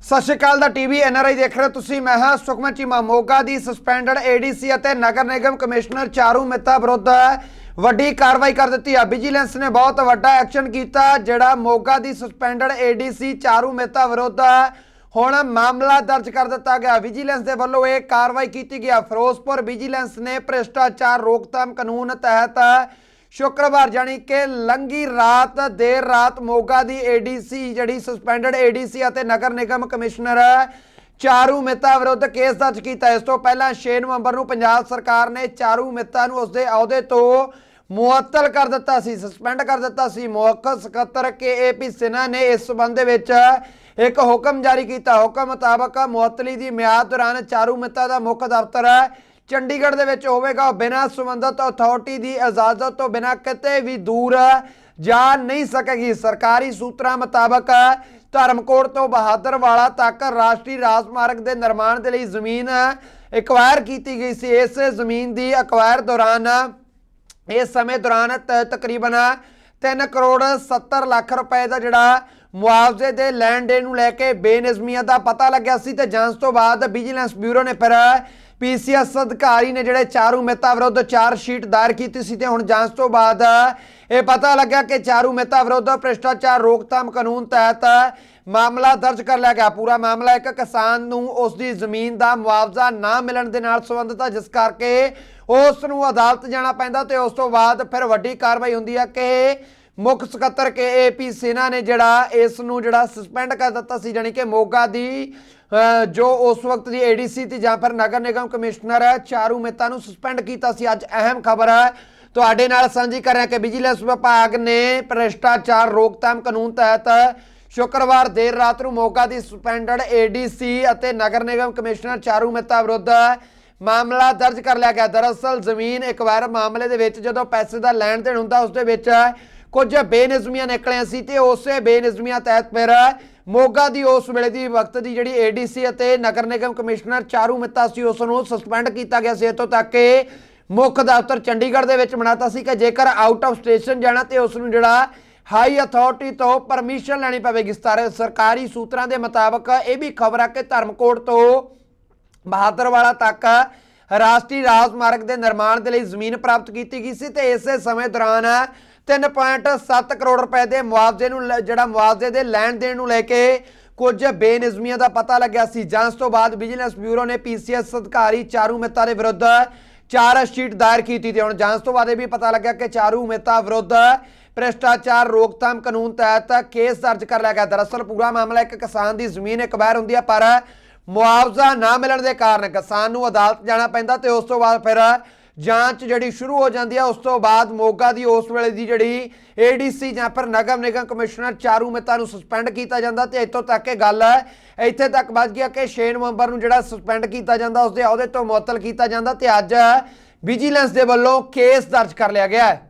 ਸਤਿ ਸ਼੍ਰੀ ਅਕਾਲ ਦਾ TV NRI ਦੇਖ ਰਹੇ ਹੋ ਤੁਸੀਂ, ਮੈਂ ਹਾਂ ਸੁਖਮਨ ਚੀਮਾ। ਮੋਗਾ ਦੀ ਸਸਪੈਂਡਡ ਏਡੀਸੀ ਅਤੇ ਨਗਰ ਨਿਗਮ ਕਮਿਸ਼ਨਰ ਚਾਰੂ ਮਿੱਤਾ ਵਿਰੁੱਧ ਵੱਡੀ ਕਾਰਵਾਈ ਕਰ ਦਿੱਤੀ ਆ। ਵਿਜੀਲੈਂਸ ਨੇ ਬਹੁਤ ਵੱਡਾ ਐਕਸ਼ਨ ਕੀਤਾ, ਜਿਹੜਾ ਮੋਗਾ ਦੀ ਸਸਪੈਂਡਡ ਏਡੀਸੀ ਚਾਰੂ ਮਿੱਤਾ ਵਿਰੁੱਧ ਹੁਣ ਮਾਮਲਾ ਦਰਜ ਕਰ ਦਿੱਤਾ ਗਿਆ। ਵਿਜੀਲੈਂਸ ਦੇ ਵੱਲੋਂ ਇਹ ਕਾਰਵਾਈ ਕੀਤੀ ਗਈ ਫਿਰੋਜ਼ਪੁਰ ਵਿਜੀਲੈਂਸ ਨੇ ਭ੍ਰਿਸ਼ਟਾਚਾਰ ਰੋਕਥਾਮ ਕਾਨੂੰਨ ਤਹਿਤ ਸ਼ੁੱਕਰਵਾਰ ਜਾਨੀ ਕਿ ਲੰਗੀ ਰਾਤ, ਦੇਰ ਰਾਤ ਮੋਗਾ ਦੀ ਏਡੀਸੀ ਜਿਹੜੀ ਸਸਪੈਂਡਡ ਏਡੀਸੀ ਅਤੇ ਨਗਰ ਨਿਗਮ ਕਮਿਸ਼ਨਰ ਚਾਰੂ ਮਿੱਤਾ ਵਿਰੁੱਧ ਕੇਸ ਦਰਜ ਕੀਤਾ। ਇਸ ਤੋਂ ਪਹਿਲਾਂ 6 ਨਵੰਬਰ ਨੂੰ ਪੰਜਾਬ ਸਰਕਾਰ ਨੇ ਚਾਰੂ ਮਿੱਤਾ ਨੂੰ ਉਸਦੇ ਅਹੁਦੇ ਤੋਂ ਮੁਅੱਤਲ ਕਰ ਦਿੱਤਾ ਸੀ ਸਸਪੈਂਡ ਕਰ ਦਿੱਤਾ ਸੀ। ਮੁੱਖ ਸਕੱਤਰ ਕੇਏਪੀ ਸਿਨਹਾ ਨੇ ਇਸ ਸਬੰਧ ਦੇ ਵਿੱਚ ਇੱਕ ਹੁਕਮ ਜਾਰੀ ਕੀਤਾ। ਹੁਕਮ ਮੁਤਾਬਕ ਮੁਅੱਤਲੀ ਦੀ ਮਿਆਦ ਦੌਰਾਨ ਚਾਰੂ ਮਿੱਤਾ ਦਾ ਮੁੱਖ ਦਫ਼ਤਰ ਚੰਡੀਗੜ੍ਹ ਦੇ ਵਿੱਚ ਹੋਵੇਗਾ। ਬਿਨਾਂ ਸੰਬੰਧਤ ਅਥਾਰਟੀ ਦੀ ਇਜਾਜ਼ਤ ਤੋਂ ਬਿਨਾਂ ਕਿਤੇ ਵੀ ਦੂਰ ਜਾ ਨਹੀਂ ਸਕੇਗੀ। ਸਰਕਾਰੀ ਸੂਤਰਾਂ ਮੁਤਾਬਕ ਧਰਮਕੋਟ ਤੋਂ ਬਹਾਦਰਵਾਲਾ ਤੱਕ ਰਾਸ਼ਟਰੀ ਰਾਜਮਾਰਗ ਦੇ ਨਿਰਮਾਣ ਦੇ ਲਈ ਜ਼ਮੀਨ ਐਕਵਾਇਰ ਕੀਤੀ ਗਈ ਸੀ। ਇਸ ਜ਼ਮੀਨ ਦੀ ਐਕਵਾਇਰ ਦੌਰਾਨ ਇਸ ਸਮੇਂ ਦੌਰਾਨ ਤ- ਤਕਰੀਬਨ 3 ਕਰੋੜ 70 ਲੱਖ ਰੁਪਏ ਦਾ ਜਿਹੜਾ ਮੁਆਵਜ਼ੇ ਦੇ ਲੈਣ ਦੇਣ ਨੂੰ ਲੈ ਕੇ ਬੇਨਿਜ਼ਮੀਆਂ ਦਾ ਪਤਾ ਲੱਗਿਆ ਸੀ ਤੇ ਜਾਂਚ ਤੋਂ ਬਾਅਦ ਵਿਜੀਲੈਂਸ ਬਿਊਰੋ ਨੇ ਫਿਰ ਪੀਸੀਐਸ ਅਧਿਕਾਰੀ ਨੇ ਜਿਹੜੇ ਚਾਰੂ ਮਹਿਤਾ ਵਿਰੁੱਧ ਚਾਰ ਸ਼ੀਟ ਦਾਇਰ ਕੀਤੀ ਸੀ ਤੇ ਹੁਣ ਜਾਂਚ ਤੋਂ ਬਾਅਦ ਇਹ ਪਤਾ ਲੱਗਿਆ ਕਿ ਚਾਰੂ ਮਹਿਤਾ ਵਿਰੁੱਧ ਭ੍ਰਿਸ਼ਟਾਚਾਰ ਰੋਕਥਾਮ ਕਾਨੂੰਨ ਤਹਿਤ ਮਾਮਲਾ ਦਰਜ ਕਰ ਲਿਆ ਗਿਆ। ਪੂਰਾ ਮਾਮਲਾ ਇੱਕ ਕਿਸਾਨ ਨੂੰ ਉਸ ਦੀ ਜ਼ਮੀਨ ਦਾ ਮੁਆਵਜ਼ਾ ਨਾ ਮਿਲਣ ਦੇ ਨਾਲ ਸੰਬੰਧਿਤ ਹੈ ਜਿਸ ਕਰਕੇ ਉਸ ਨੂੰ ਅਦਾਲਤ ਜਾਣਾ ਪੈਂਦਾ ਤੇ ਉਸ ਤੋਂ ਬਾਅਦ ਫਿਰ ਵੱਡੀ ਕਾਰਵਾਈ ਹੁੰਦੀ ਹੈ ਕਿ ਮੁੱਖ ਸਕੱਤਰ ਕੇ ਏਪੀ ਸਿਨਾ ਨੇ ਜਿਹੜਾ ਇਸ ਨੂੰ ਜਿਹੜਾ ਸਸਪੈਂਡ ਕਰ ਦਿੱਤਾ ਸੀ ਜਾਨੀ ਕਿ ਮੋਗਾ ਦੀ ਜੋ ਉਸ ਵਕਤ ਦੀ ਏਡੀਸੀ ਤੇ ਜਾਂ ਫਿਰ ਨਗਰ ਨਿਗਮ ਕਮਿਸ਼ਨਰ ਹੈ, ਚਾਰੂ ਮਹਿਤਾ ਨੂੰ ਸਸਪੈਂਡ ਕੀਤਾ ਸੀ। ਅੱਜ ਅਹਿਮ ਖਬਰ ਹੈ। ਤੁਹਾਡੇ ਨਾਲ ਸਾਂਝੀ ਕਰ ਰਿਹਾ ਕਿ ਵਿਜੀਲੈਂਸ ਵਿਭਾਗ ਨੇ ਭ੍ਰਿਸ਼ਟਾਚਾਰ ਰੋਕਥਾਮ ਕਾਨੂੰਨ ਤਹਿਤ ਸ਼ੁੱਕਰਵਾਰ ਦੇਰ ਰਾਤ ਨੂੰ ਮੋਗਾ ਦੀ ਸਸਪੈਂਡਡ ਏਡੀਸੀ ਅਤੇ ਨਗਰ ਨਿਗਮ ਕਮਿਸ਼ਨਰ ਚਾਰੂ ਮਹਿਤਾ ਵਿਰੁੱਧ ਮਾਮਲਾ ਦਰਜ ਕਰ ਲਿਆ ਗਿਆ। ਦਰਅਸਲ ਜ਼ਮੀਨ ਇੱਕ ਵਾਰ ਮਾਮਲੇ ਦੇ ਵਿੱਚ ਜਦੋਂ ਪੈਸੇ ਦਾ ਲੈਣ ਦੇਣ ਹੁੰਦਾ, ਉਸ ਦੇ ਵਿੱਚ ਕੁਝ ਬੇਨਿਜ਼ਮੀਆਂ ਨਿਕਲੀਆਂ ਸੀ ਤੇ ਉਸੇ ਬੇਨਿਜ਼ਮੀਆਂ ਤਹਿਤ ਫਿਰ ਮੋਗਾ ਦੀ ਉਸ ਵੇਲੇ ਦੀ ਵਕਤ ਦੀ ਜਿਹੜੀ ਏਡੀਸੀ ਅਤੇ ਨਗਰ ਨਿਗਮ ਕਮਿਸ਼ਨਰ ਚਾਰੂ ਮਿੱਤਾ ਸੀ, ਉਸ ਨੂੰ ਸਸਪੈਂਡ ਕੀਤਾ ਗਿਆ ਸੀ। ਇੱਥੋਂ ਤੱਕ ਕਿ ਮੁੱਖ ਦਫ਼ਤਰ ਚੰਡੀਗੜ੍ਹ ਦੇ ਵਿੱਚ ਬਣਾਤਾ ਸੀ ਕਿ ਜੇਕਰ ਆਊਟ ਆਫ ਸਟੇਸ਼ਨ ਜਾਣਾ ਤੇ ਉਸ ਨੂੰ ਜਿਹੜਾ ਹਾਈ ਅਥਾਰਟੀ ਤੋਂ ਪਰਮਿਸ਼ਨ ਲੈਣੀ ਪਵੇਗੀ। ਸਾਰੇ ਸਰਕਾਰੀ ਸੂਤਰਾਂ ਦੇ ਮੁਤਾਬਕ ਇਹ ਵੀ ਖਬਰ ਹੈ ਕਿ ਧਰਮਕੋਟ ਤੋਂ ਬਹਾਦਰਵਾਲਾ ਤੱਕ ਰਾਸ਼ਟਰੀ ਰਾਜਮਾਰਗ ਦੇ ਨਿਰਮਾਣ ਦੇ ਲਈ ਜ਼ਮੀਨ ਪ੍ਰਾਪਤ ਕੀਤੀ ਗਈ ਸੀ ਤੇ ਇਸੇ ਸਮੇਂ ਦੌਰਾਨ 3.7 ਕਰੋੜ ਰੁਪਏ ਦੇ ਮੁਆਵਜ਼ੇ ਨੂੰ ਲੈ- ਜਿਹੜਾ ਮੁਆਵਜ਼ੇ ਦੇ ਲੈਣ ਦੇਣ ਨੂੰ ਲੈ ਕੇ ਕੁਝ ਬੇਨਿਜ਼ਮੀਆਂ ਦਾ ਪਤਾ ਲੱਗਿਆ ਸੀ। ਜਾਂਚ ਤੋਂ ਬਾਅਦ ਵਿਜੀਲੈਂਸ ਬਿਊਰੋ ਨੇ ਪੀਸੀਐਸ ਅਧਿਕਾਰੀ ਚਾਰੂ ਮਹਿਤਾ ਦੇ ਵਿਰੁੱਧ ਚਾਰ ਸ਼ੀਟ ਦਾਇਰ ਕੀਤੀ ਤੇ ਹੁਣ ਜਾਂਚ ਤੋਂ ਬਾਅਦ ਇਹ ਵੀ ਪਤਾ ਲੱਗਿਆ ਕਿ ਚਾਰੂ ਮਹਿਤਾ ਵਿਰੁੱਧ ਭ੍ਰਿਸ਼ਟਾਚਾਰ ਰੋਕਥਾਮ ਕਾਨੂੰਨ ਤਹਿਤ ਕੇਸ ਦਰਜ ਕਰ ਲਿਆ ਗਿਆ। ਦਰਅਸਲ ਪੂਰਾ ਮਾਮਲਾ ਇੱਕ ਕਿਸਾਨ ਦੀ ਜ਼ਮੀਨ ਐਕਵਾਇਰ ਹੁੰਦੀ ਹੈ ਪਰ ਮੁਆਵਜ਼ਾ ਨਾ ਮਿਲਣ ਦੇ ਕਾਰਨ ਕਿਸਾਨ ਨੂੰ ਅਦਾਲਤ ਜਾਣਾ ਪੈਂਦਾ ਤੇ ਉਸ ਤੋਂ ਬਾਅਦ ਫਿਰ ਜਾਂਚ ਜਿਹੜੀ ਸ਼ੁਰੂ ਹੋ ਜਾਂਦੀ ਹੈ ਉਸ ਤੋਂ ਬਾਅਦ ਮੋਗਾ ਦੀ, ਉਸ ਵੇਲੇ ਦੀ ਜਿਹੜੀ ਏਡੀਸੀ ਜਾਂ ਫਿਰ ਨਗਰ ਨਿਗਮ ਕਮਿਸ਼ਨਰ ਚਾਰੂ ਮਹਿਤਾ ਨੂੰ ਸਸਪੈਂਡ ਕੀਤਾ ਜਾਂਦਾ ਤੇ ਇੱਥੋਂ ਤੱਕ ਇਹ ਗੱਲ ਹੈ, ਇੱਥੇ ਤੱਕ ਵੱਜ ਗਿਆ ਕਿ 6 ਨਵੰਬਰ ਨੂੰ ਜਿਹੜਾ ਸਸਪੈਂਡ ਕੀਤਾ ਜਾਂਦਾ ਉਸ ਦੇ ਅਹੁਦੇ ਤੋਂ ਮੁਅੱਤਲ ਕੀਤਾ ਜਾਂਦਾ ਤੇ ਅੱਜ ਵਿਜੀਲੈਂਸ ਦੇ ਵੱਲੋਂ ਕੇਸ ਦਰਜ ਕਰ ਲਿਆ ਗਿਆ ਹੈ।